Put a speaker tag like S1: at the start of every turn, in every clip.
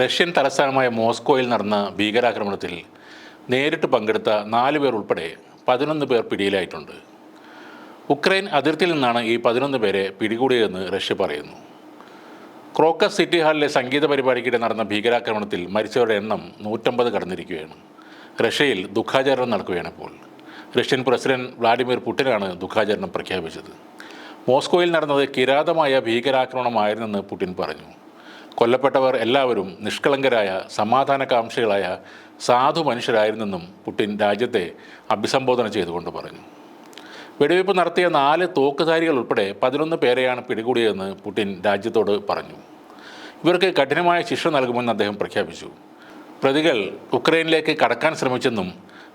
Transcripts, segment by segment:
S1: Russian തലസ്ഥാനമായ മോസ്കോയിൽ നടന്ന ഭീകരാക്രമണത്തിൽ നേരിട്ട് പങ്കെടുത്ത നാല് പേർ ഉൾപ്പെടെ പതിനൊന്ന് പേർ പിടിയിലായിട്ടുണ്ട്. ഉക്രൈൻ അതിർത്തിയിൽ നിന്നാണ് ഈ പതിനൊന്ന് പേരെ പിടികൂടിയതെന്ന് റഷ്യ പറയുന്നു. ക്രോക്കസ് സിറ്റി ഹാളിലെ സംഗീത പരിപാടിക്കിടെ നടന്ന ഭീകരാക്രമണത്തിൽ മരിച്ചവരുടെ എണ്ണം നൂറ്റമ്പത് കടന്നിരിക്കുകയാണ്. റഷ്യയിൽ ദുഃഖാചരണം നടക്കുകയാണ് ഇപ്പോൾ. റഷ്യൻ പ്രസിഡന്റ് വ്ളാഡിമിർ പുടിനാണ് ദുഃഖാചരണം പ്രഖ്യാപിച്ചത്. മോസ്കോയിൽ നടന്നത് കിരാതമായ ഭീകരാക്രമണമായിരുന്നെന്ന് പുടിൻ പറഞ്ഞു. കൊല്ലപ്പെട്ടവർ എല്ലാവരും നിഷ്കളങ്കരായ സമാധാനകാംക്ഷികളായ സാധു മനുഷ്യരായിരുന്നെന്നും പുടിൻ രാജ്യത്തെ അഭിസംബോധന ചെയ്തുകൊണ്ട് പറഞ്ഞു. വെടിവയ്പ് നടത്തിയ നാല് തോക്കുധാരികൾ ഉൾപ്പെടെ പതിനൊന്ന് പേരെയാണ് പിടികൂടിയതെന്ന് പുടിൻ രാജ്യത്തോട് പറഞ്ഞു. ഇവർക്ക് കഠിനമായ ശിക്ഷ നൽകുമെന്ന് അദ്ദേഹം പ്രഖ്യാപിച്ചു. പ്രതികൾ ഉക്രൈനിലേക്ക് കടക്കാൻ ശ്രമിച്ചെന്നും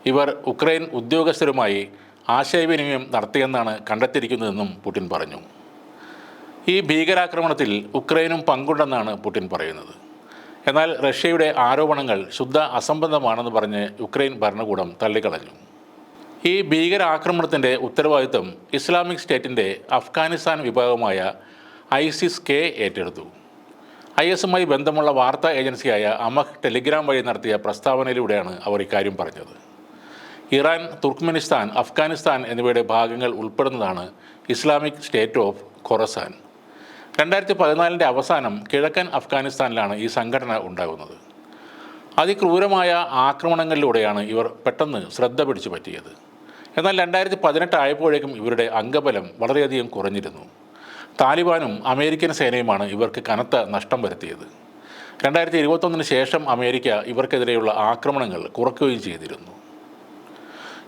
S1: ഇവർ ഉക്രൈൻ ഉദ്യോഗസ്ഥരുമായി ആശയവിനിമയം നടത്തിയെന്നാണ് കണ്ടെത്തിയിരിക്കുന്നതെന്നും പുടിൻ പറഞ്ഞു. ഈ ഭീകരാക്രമണത്തിൽ ഉക്രൈനും പങ്കുണ്ടെന്നാണ് പുടിൻ പറയുന്നത്. എന്നാൽ റഷ്യയുടെ ആരോപണങ്ങൾ ശുദ്ധ അസംബന്ധമാണെന്ന് പറഞ്ഞ് ഉക്രൈൻ ഭരണകൂടം തള്ളിക്കളഞ്ഞു. ഈ ഭീകരാക്രമണത്തിന്റെ ഉത്തരവാദിത്വം ഇസ്ലാമിക് സ്റ്റേറ്റിന്റെ അഫ്ഗാനിസ്ഥാൻ വിഭാഗമായ ഐസിസ് കെ ഏറ്റെടുത്തു. ഐ എസുമായി ബന്ധമുള്ള വാർത്താ ഏജൻസിയായ അമഹ് ടെലിഗ്രാം വഴി നടത്തിയ പ്രസ്താവനയിലൂടെയാണ് അവർ ഇക്കാര്യം പറഞ്ഞത്. ഇറാൻ തുർക്ക്മെനിസ്ഥാൻ അഫ്ഗാനിസ്ഥാൻ എന്നിവയുടെ ഭാഗങ്ങൾ ഉൾപ്പെടുന്നതാണ് ഇസ്ലാമിക് സ്റ്റേറ്റ് ഓഫ് ഖൊറസാൻ. രണ്ടായിരത്തി പതിനാലിന്റെ അവസാനം കിഴക്കൻ അഫ്ഗാനിസ്ഥാനിലാണ് ഈ സംഘടന ഉണ്ടാകുന്നത്. അതിക്രൂരമായ ആക്രമണങ്ങളിലൂടെയാണ് ഇവർ പെട്ടെന്ന് ശ്രദ്ധ പിടിച്ചു പറ്റിയത്. എന്നാൽ രണ്ടായിരത്തി പതിനെട്ട് ആയപ്പോഴേക്കും ഇവരുടെ അംഗബലം വളരെയധികം കുറഞ്ഞിരുന്നു. താലിബാനും അമേരിക്കൻ സേനയുമാണ് ഇവർക്ക് കനത്ത നഷ്ടം വരുത്തിയത്. രണ്ടായിരത്തി ഇരുപത്തൊന്നിന് ശേഷം അമേരിക്ക ഇവർക്കെതിരെയുള്ള ആക്രമണങ്ങൾ കുറയ്ക്കുകയും ചെയ്തിരുന്നു.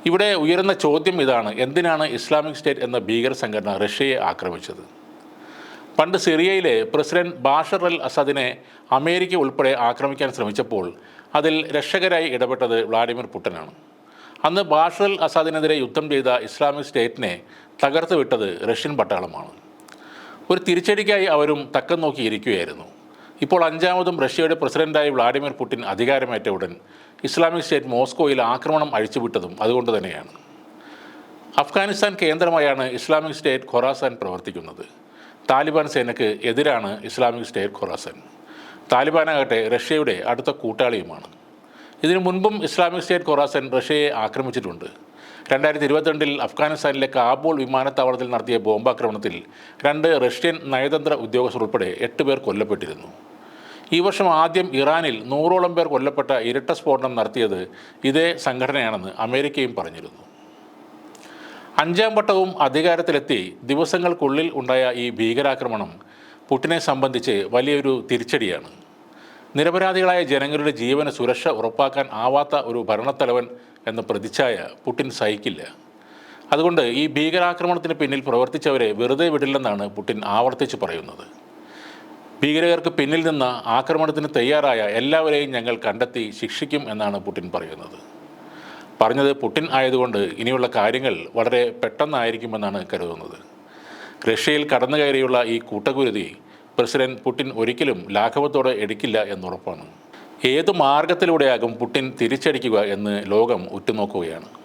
S1: ഇവിടെ ഉയരുന്ന ചോദ്യം ഇതാണ് എന്തിനാണ് ഇസ്ലാമിക് സ്റ്റേറ്റ് എന്ന ഭീകര സംഘടന റഷ്യയെ ആക്രമിച്ചത്? പണ്ട് സിറിയയിലെ പ്രസിഡന്റ് ബാഷർ അൽ അസദിനെ അമേരിക്ക ഉൾപ്പെടെ ആക്രമിക്കാൻ ശ്രമിച്ചപ്പോൾ അതിൽ രക്ഷകരായി ഇടപെട്ടത് വ്ളാഡിമിർ പുട്ടനാണ് അന്ന് ബാഷർ അൽ അസാദിനെതിരെ യുദ്ധം ചെയ്ത ഇസ്ലാമിക് സ്റ്റേറ്റിനെ തകർത്തു വിട്ടത് റഷ്യൻ പട്ടാളമാണ്. ഒരു തിരിച്ചടിക്കായി അവരും തക്കം നോക്കിയിരിക്കുകയായിരുന്നു ഇപ്പോൾ അഞ്ചാമതും റഷ്യയുടെ പ്രസിഡന്റായി വ്ളാഡിമിർ പുടിൻ അധികാരമേറ്റ ഉടൻ ഇസ്ലാമിക് സ്റ്റേറ്റ് മോസ്കോയിൽ ആക്രമണം അഴിച്ചുവിട്ടതും അതുകൊണ്ട് തന്നെയാണ്. അഫ്ഗാനിസ്ഥാൻ കേന്ദ്രമായാണ് ഇസ്ലാമിക് സ്റ്റേറ്റ് ഖൊറാസാൻ പ്രവർത്തിക്കുന്നത്. താലിബാൻ സേനയ്ക്ക് എതിരാണ് ഇസ്ലാമിക് സ്റ്റേറ്റ് ഖൊറാസാൻ. താലിബാനാകട്ടെ റഷ്യയുടെ അടുത്ത കൂട്ടാളിയുമാണ്. ഇതിനു മുൻപും ഇസ്ലാമിക് സ്റ്റേറ്റ് ഖൊറാസൻ റഷ്യയെ ആക്രമിച്ചിട്ടുണ്ട്. രണ്ടായിരത്തി ഇരുപത്തിരണ്ടിൽ അഫ്ഗാനിസ്ഥാനിലെ കാബൂൾ വിമാനത്താവളത്തിൽ നടത്തിയ ബോംബാക്രമണത്തിൽ രണ്ട് റഷ്യൻ നയതന്ത്ര ഉദ്യോഗസ്ഥർ ഉൾപ്പെടെ എട്ട് പേർ കൊല്ലപ്പെട്ടിരുന്നു. ഈ വർഷം ആദ്യം ഇറാനിൽ നൂറോളം പേർ കൊല്ലപ്പെട്ട ഇരട്ട സ്ഫോടനം നടത്തിയത് ഇതേ സംഘടനയാണെന്ന് അമേരിക്കയും പറഞ്ഞിരുന്നു. അഞ്ചാം വട്ടവും അധികാരത്തിലെത്തി ദിവസങ്ങൾക്കുള്ളിൽ ഉണ്ടായ ഈ ഭീകരാക്രമണം പുട്ടിനെ സംബന്ധിച്ച് വലിയൊരു തിരിച്ചടിയാണ്. നിരപരാധികളായ ജനങ്ങളുടെ ജീവന സുരക്ഷ ഉറപ്പാക്കാൻ ആവാത്ത ഒരു ഭരണത്തലവൻ എന്ന പ്രതിച്ഛായ പുട്ടിൻ സഹിക്കില്ല. അതുകൊണ്ട് ഈ ഭീകരാക്രമണത്തിന് പിന്നിൽ പ്രവർത്തിച്ചവരെ വെറുതെ വിടില്ലെന്നാണ് പുട്ടിൻ ആവർത്തിച്ച് പറയുന്നത്. ഭീകരകർക്ക് പിന്നിൽ നിന്ന് ആക്രമണത്തിന് തയ്യാറായ എല്ലാവരെയും ഞങ്ങൾ കണ്ടെത്തി ശിക്ഷിക്കും എന്നാണ് പുട്ടിൻ പറയുന്നത്. പറഞ്ഞത് പുടിൻ ആയതുകൊണ്ട് ഇനിയുള്ള കാര്യങ്ങൾ വളരെ പെട്ടെന്നായിരിക്കുമെന്നാണ് കരുതുന്നത്. റഷ്യയിൽ കടന്നു കയറിയുള്ള ഈ കൂട്ടകുരുതി പ്രസിഡന്റ് പുടിൻ ഒരിക്കലും ലാഘവത്തോടെ എടുക്കില്ല എന്നുറപ്പാണ്. ഏതു മാർഗത്തിലൂടെയാകും പുടിൻ തിരിച്ചടിക്കുക എന്ന് ലോകം ഉറ്റുനോക്കുകയാണ്.